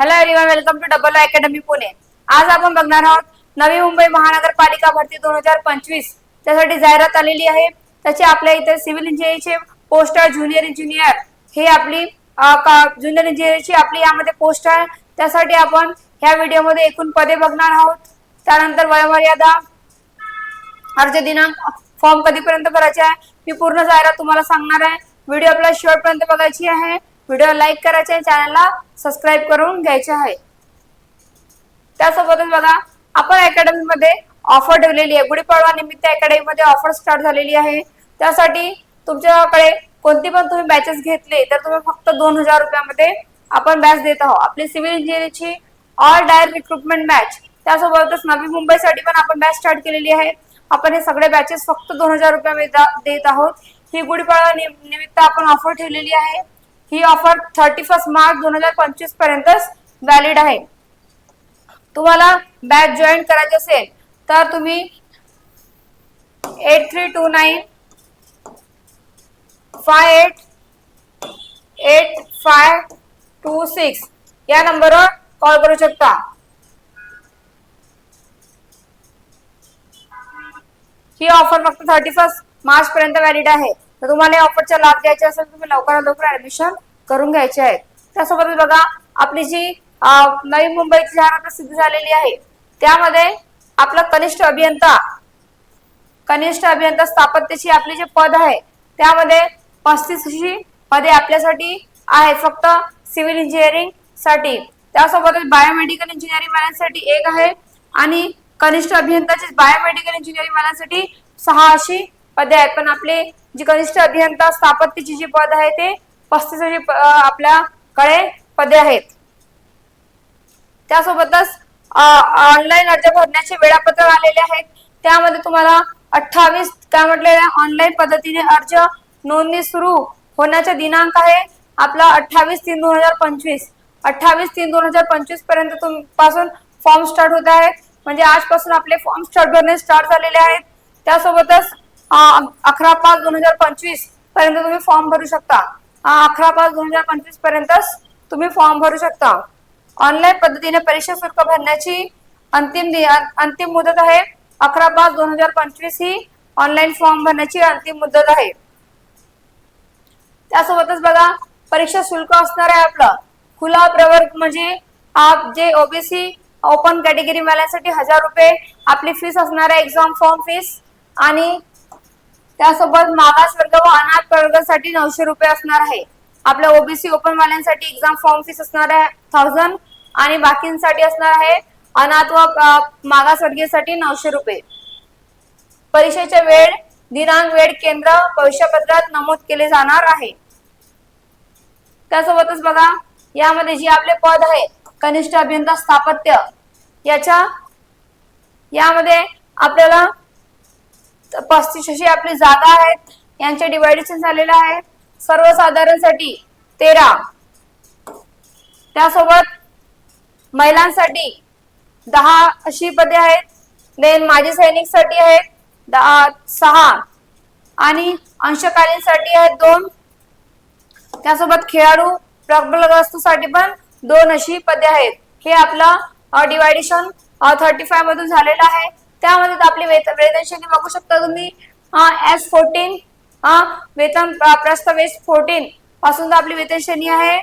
Hello everyone welcome to double academy Pune आज आपण बघणार आहोत नवी मुंबई महानगरपालिका भरती दोन हजार पंचवीस. त्यासाठी जाहिरात आलेली आहे. त्याची आपल्या इथे सिव्हिल इंजिनिअरिंगचे पोस्टर ज्युनियर इंजिनियर हे आपली ज्युनियर इंजिनिअरची आपली यामध्ये पोस्ट आहे. त्यासाठी आपण ह्या व्हिडिओमध्ये एकूण पदे बघणार आहोत. त्यानंतर वयोमर्यादा अर्ज दिनांक फॉर्म कधीपर्यंत भरायचे आहे मी पूर्ण जाहिरात तुम्हाला सांगणार आहे. व्हिडिओ आपला शेवटपर्यंत बघायची आहे. व्हिडिओ लाईक करायचे चॅनलला सबस्क्राईब करून घ्यायचे आहे. त्यासोबतच बघा आपण अकॅडमीमध्ये ऑफर ठेवलेली आहे. गुढीपाडवा निमित्त अकॅडमीमध्ये ऑफर स्टार्ट झालेली आहे. त्यासाठी तुमच्याकडे कोणती पण तुम्ही बॅचेस घेतले तर तुम्ही फक्त दोन हजार रुपयामध्ये आपण बॅच देत आहोत. आपली सिव्हिल इंजिनिअरिंगची ऑल डायरेक्ट रिक्रुटमेंट बॅच त्यासोबतच नवी मुंबईसाठी पण आपण बॅच स्टार्ट केलेली आहे. आपण हे सगळे बॅचेस फक्त दोन हजार रुपयामध्ये देत आहोत. ही गुढीपाडवा नि- निमित्त आपण ऑफर ठेवलेली आहे. ही ऑफर थर्टी फर्स्ट मार्च दोन हजार पंचवीस पर्यंतच व्हॅलिड आहे. तुम्हाला बॅच जॉईन करायची असेल तर तुम्ही eight three two nine five eight eight five two six या नंबरवर कॉल करू शकता. ही ऑफर फक्त थर्टी फर्स्ट मार्च पर्यंत व्हॅलिड आहे. तर तुम्हाला या ऑफरचा लाभ घ्यायचा असेल तर तुम्ही लवकरात लवकर ऍडमिशन करून घ्यायचे आहे त्यासोबतच बघा आपली जी नवी मुंबईची जाहिरात प्रसिद्ध झालेली आहे त्यामध्ये आपला कनिष्ठ अभियंता कनिष्ठ अभियंता स्थापत्याची आपली जे पद आहे त्यामध्ये पस्तीसशी पदे आपल्यासाठी आहेत. फक्त सिव्हिल इंजिनिअरिंगसाठी. त्यासोबतच बायोमेडिकल इंजिनिअरिंग वाल्यांसाठी एक आहे आणि कनिष्ठ अभियंताची बायोमेडिकल इंजिनिअरिंग वाल्यांसाठी सहा अशी पदे आहेत. पण आपले जी कनिष्ठ अभियंता स्थापत्याची जी पद आहे ते पस्तीस आपल्याकडे पदे आहेत. त्यासोबतच ऑनलाईन अर्ज भरण्याचे वेळापत्रक आलेले आहेत. त्यामध्ये तुम्हाला अठ्ठावीस काय म्हटलेलं ऑनलाईन पद्धतीने अर्ज नोंदणी सुरू होण्याचा दिनांक आहे आपला अठ्ठावीस तीन दोन हजार पंचवीस. अठ्ठावीस तीन दोन हजार पंचवीसपर्यंत तुमपासून फॉर्म स्टार्ट होत आहे म्हणजे आजपासून आपले फॉर्म स्टार्ट भरणे स्टार्ट झालेले आहेत. त्यासोबतच अकरा पाच दोन हजार पंचवीसपर्यंत तुम्ही फॉर्म भरू शकता. अकरा पाच दोन हजार पंचवीस पर्यंतच तुम्ही फॉर्म भरू शकता. ऑनलाईन पद्धतीने परीक्षा शुल्क भरण्याची अंतिम अंतिम मुदत आहे. अकरा पाच दोन हजार पंचवीस ही ऑनलाईन फॉर्म भरण्याची अंतिम मुदत आहे. त्यासोबतच बघा परीक्षा शुल्क असणार आहे आपलं. खुला प्रवर्ग म्हणजे आप जे ओबीसी ओपन कॅटेगरी वाल्यांसाठी हजार रुपये आपली फीस असणार आहे एक्झाम फॉर्म फीस आणि त्यासोबत मागास वर्ग व अनाथ वर्गासाठी नऊशे रुपये असणार आहे. आपल्या ओबीसी ओपन वाल्यांसाठी एक्झाम फॉर्म फीस असणार आहे थाउजंड आणि बाकींसाठी असणार आहे अनाथ व मागासवर्गीयसाठी नऊशे रुपये. परीक्षेचे वेळ दिनांक वेळ केंद्र भविष्यपत्रात नमूद केले जाणार आहे. त्यासोबतच बघा यामध्ये जे आपले पद आहे कनिष्ठ अभियंता स्थापत्य याच्या यामध्ये आपल्याला पस्तीस अशी आपली जागा आहेत यांचे डिवायडेशन झालेलं आहे. सर्वसाधारणसाठी तेरा. त्यासोबत महिलांसाठी दहा अशी पदे आहेत. देन माजी सैनिकसाठी आहेत. दहा सहा. आणि अंशकालीनसाठी आहेत दोन. त्यासोबत खेळाडू प्रबलवस्तूसाठी पण दोन अशी पदे आहेत. हे आपलं डिवायडेशन थर्टी फाय मधून झालेलं आहे. त्यामध्ये आपली वेतन वेतन श्रेणी बघू शकता तुम्ही. एस फोर्टीन वेतन प्रस्ताव एस फोर्टीन पासून आपली वेतन श्रेणी आहे.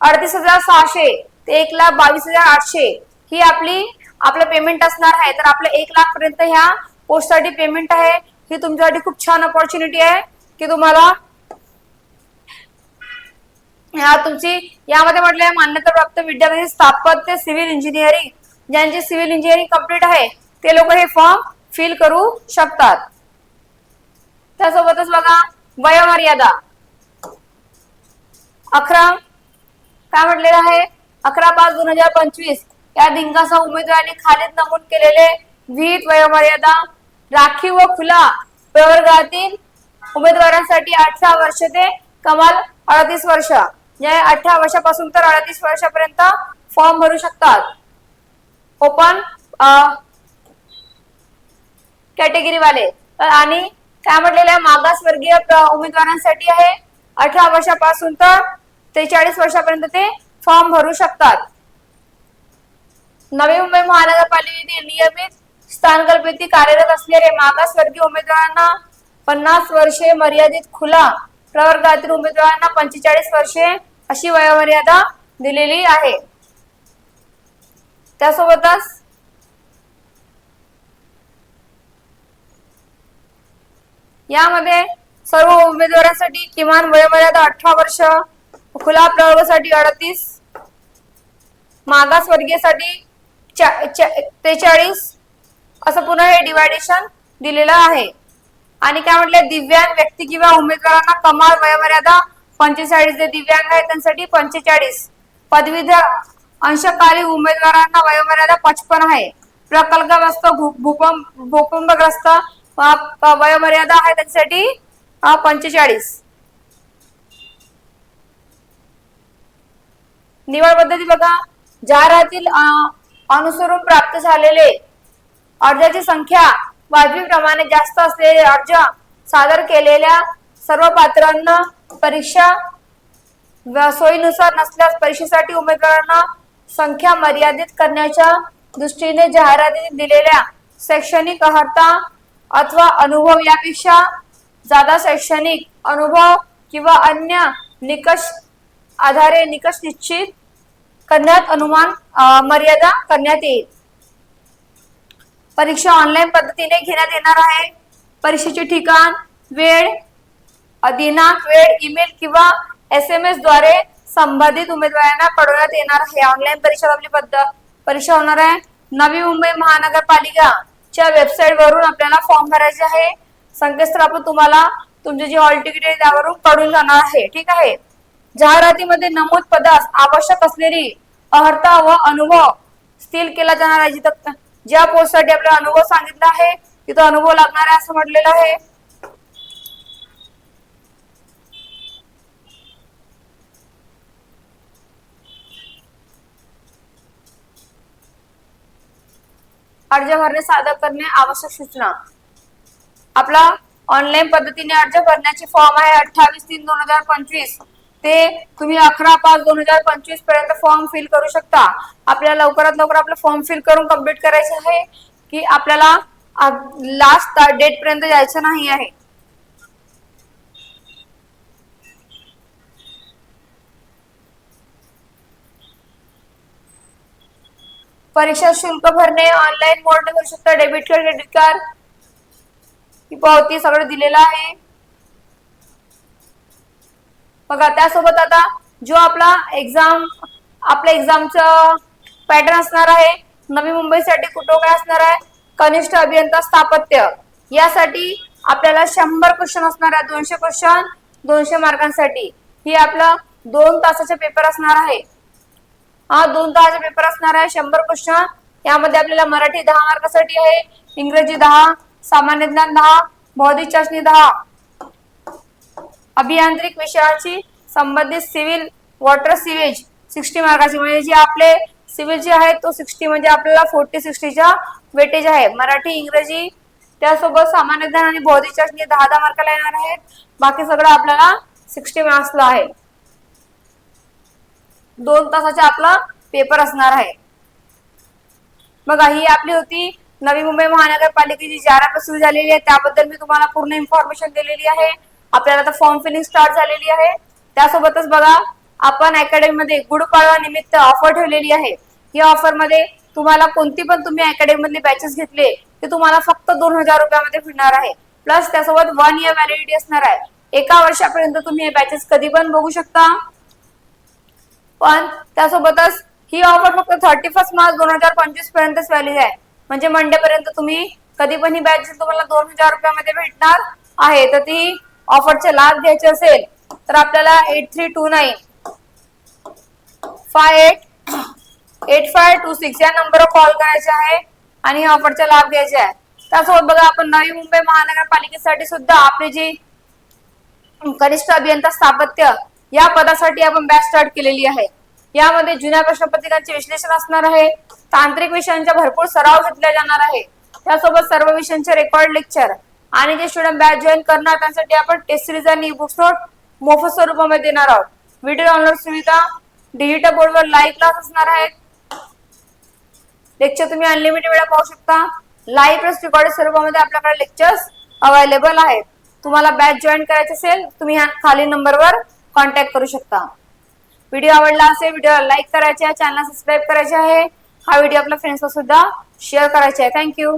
अडतीस हजार सहाशे ते एक लाख बावीस हजार आठशे ही आपली आपलं पेमेंट असणार आहे. तर आपलं एक लाख पर्यंत ह्या पोस्टसाठी पेमेंट आहे. ही तुमच्यासाठी खूप छान अपॉर्च्युनिटी आहे की तुम्हाला तुमची यामध्ये म्हटलं मान्यता प्राप्त विद्यार्थी स्थापत्य सिव्हिल इंजिनिअरिंग ज्यांचे सिव्हिल इंजिनिअरिंग कंप्लीट आहे ते लोक हे फॉर्म फिल करू शकतात. त्यासोबतच बघा वयोमर्यादा. अकरा काय म्हटलेलं आहे? अकरा पाच दोन हजार पंचवीस. या दिनांकासह उमेदवारांनी खालील नमूद केलेले विहित वयोमर्यादा राखीव व खुला प्रवर्गातील उमेदवारांसाठी अठरा वर्ष ते कमाल अडतीस वर्ष. म्हणजे अठरा वर्षापासून तर अडतीस वर्षापर्यंत फॉर्म भरू शकतात. ओपन कॅटेगरी वाले. आणि काय म्हटलेलं आहे? मागासवर्गीय उमेदवारांसाठी आहे. अठरा वर्षापासून तर त्रेचाळीस वर्षापर्यंत ते फॉर्म भरू शकतात. नवी मुंबई महानगरपालिकेने नियमित स्थानकल्पिती कार्यरत असलेले मागासवर्गीय उमेदवारांना पन्नास वर्षे मर्यादित खुला प्रवर्गातील उमेदवारांना पंचेचाळीस वर्षे अशी वयोमर्यादा दिलेली आहे. त्यासोबतच यामध्ये सर्व उमेदवारांसाठी किमान वयोमर्यादा अठरा वर्ष खुला प्रवर्गासाठी अडतीस मागासवर्गीयसाठी त्रेचाळीस असं पुन्हा हे डिवायडेशन दिलेलं आहे. आणि काय म्हटले दिव्यांग व्यक्ती किंवा उमेदवारांना कमाल वयोमर्यादा पंचेचाळीस जे दिव्यांग आहेत त्यांसाठी पंचेचाळीस. पदवीधर अंशकारी उमेदवारांना वयोमर्यादा पचपन आहे. प्रकल्पग्रस्त भूकंप भूकंपग्रस्त वयोमर्यादा आहे त्यांच्यासाठी पंचेचाळीस. निवड पद्धती बघा. जाहिरातील अनुसरून प्राप्त झालेले अर्जाची संख्या वाजवी प्रमाणे जास्त असलेले अर्ज सादर केलेल्या सर्व पात्रांना परीक्षा सोयीनुसार नसल्यास परीक्षेसाठी उमेदवारांना संख्या मर्यादित करण्याच्या दृष्टीने जाहिरातीत दिलेल्या शैक्षणिक अर्हता अथवा अनुभव यापेक्षा जादा शैक्षणिक अनुभव किंवा अन्य निकष आधारे निकष निश्चित करण्यात अनुमान मर्यादा करण्यात येईल. परीक्षा ऑनलाईन पद्धतीने घेण्यात येणार आहे. परीक्षेचे ठिकाण वेळ दिनांक वेळ ईमेल किंवा एस एम एसद्वारे संबंधित उमेदवारांना कळवण्यात येणार आहे. ऑनलाईन परीक्षा आपली पद्धत परीक्षा होणार आहे. नवी मुंबई महानगरपालिकाच्या वेबसाईट वरून आपल्याला फॉर्म भरायचे आहे. संकेतस्थळ आपण तुम्हाला तुमचे जे हॉल तिकीट आहे त्यावरून कळून जाणार आहे. ठीक आहे? जाहिरातीमध्ये नमूद पदास आवश्यक असलेली अर्हता व अनुभव स्थिर केला जाणार आहे. जिथं ज्या पोस्टसाठी आपल्याला अनुभव सांगितला आहे तिथं अनुभव लागणार आहे असं म्हटलेलं आहे. अर्ज भरणे सादर करणे आवश्यक सूचना. आपला ऑनलाईन पद्धतीने अर्ज भरण्याचे फॉर्म आहे अठ्ठावीस तीन दोन हजार पंचवीस. ते तुम्ही अकरा पाच दोन हजार पंचवीसपर्यंत फॉर्म फिल करू शकता. आपल्याला लवकरात लवकर आपलं फॉर्म फिल करून कंप्लीट करायचे आहे की आपल्याला लास्ट डेट पर्यंत जायचं नाही आहे. परीक्षा शुल्क भरणे ऑनलाईन मोड करू शकता डेबिट कार्ड क्रेडिट कार्ड ही पावती सगळं दिलेलं आहे. बघा त्यासोबत आता जो आपला एक्झाम आपल्या एक्झामचं पॅटर्न असणार आहे नवी मुंबईसाठी कुठं काय असणार आहे कनिष्ठ अभियंता स्थापत्य यासाठी आपल्याला शंभर क्वेश्चन असणार आहे दोनशे क्वेश्चन दोनशे मार्कांसाठी ही आपलं दोन तासाचा पेपर असणार आहे. हा दोन तासाचा पेपर असणार आहे शंभर क्वेश्चन यामध्ये आपल्याला मराठी दहा मार्कासाठी आहे इंग्रजी दहा सामान्य ज्ञान दहा बौद्धिक चाचणी दहा. अभियांत्रिक विषयाची संबंधित सिव्हिल वॉटर सिवेज सिक्स्टी मार्काची. म्हणजे जे आपले सिव्हिल जे आहे तो सिक्स्टी म्हणजे आपल्याला फोर्टी सिक्स्टीच्या वेटेज आहे. मराठी इंग्रजी त्यासोबत सामान्य ज्ञान आणि बौद्धिक चाचणी दहा दहा मार्काला येणार आहेत. बाकी सगळं आपल्याला सिक्स्टी मार्क्सला आहे. दोन तासाचा आपला पेपर असणार आहे. बघा ही आपली होती नवी मुंबई महानगरपालिकेची जाहिरात सुरू झालेली आहे. त्याबद्दल मी तुम्हाला पूर्ण इन्फॉर्मेशन दिलेली आहे. आपल्याला आता फॉर्म फिलिंग स्टार्ट झालेली आहे. त्यासोबतच बघा आपण अकॅडमीमध्ये गुढपाडवा निमित्त ऑफर ठेवलेली आहे. या ऑफरमध्ये तुम्हाला कोणती पण तुम्ही अकॅडमी मधले बॅचेस घेतले ते तुम्हाला फक्त दोन हजार रुपयामध्ये फिरणार आहे. प्लस त्यासोबत वन इयर व्हॅलिडिटी असणार आहे. एका वर्षापर्यंत तुम्ही हे बॅचेस कधी पण बघू शकता. पण त्यासोबतच ही ऑफर फक्त थर्टी फर्स्ट मार्च दोन हजार पंचवीस पर्यंतच व्हॅलिड आहे. म्हणजे मंडे पर्यंत तुम्ही कधी पण ही बॅच तुम्हाला दोन हजार रुपयामध्ये भेटणार आहे तर ती ऑफरचे लाभ घ्यायचे असेल तर आपल्याला eight three two nine five eight eight five two six या नंबरवर कॉल करायचे आहे आणि ऑफरचा लाभ घ्यायचा आहे. त्यासोबत बघा आपण नवी मुंबई महानगरपालिकेसाठी सुद्धा आपली जी कनिष्ठ अभियंता स्थापत्य या पदासाठी आपण बॅच स्टार्ट केलेली आहे. यामध्ये जुन्या प्रश्नपत्रिकांचे विश्लेषण असणार आहे. तांत्रिक विषयांचा भरपूर सराव घेतला जाणार आहे. त्यासोबत सर्व विषयांचे रेकॉर्ड लेक्चर आणि जे स्टुडंट बॅच जॉईन करणार त्यांसाठी आपण टेस्ट सिरीज आणि बुक्स नोट मोफत स्वरूपामध्ये देणार आहोत. व्हिडिओ डाउनलोड सुविधा डिजिटल बोर्डवर लाईव्ह क्लास असणार आहेत. लेक्चर तुम्ही अनलिमिटेड वेळा पाहू शकता. लाईव्ह प्लस रेकॉर्ड स्वरूपामध्ये आपल्याकडे लेक्चर्स अवेलेबल आहेत. तुम्हाला बॅच जॉईन करायचे असेल तुम्ही ह्या खाली नंबरवर कॉन्टॅक्ट करू शकता. व्हिडिओ आवडला असेल व्हिडिओला लाईक करायचे आहे चॅनल सबस्क्राईब करायचे आहे हा व्हिडिओ आपल्या फ्रेंड्सला सुद्धा शेअर करायचे आहे. थँक्यू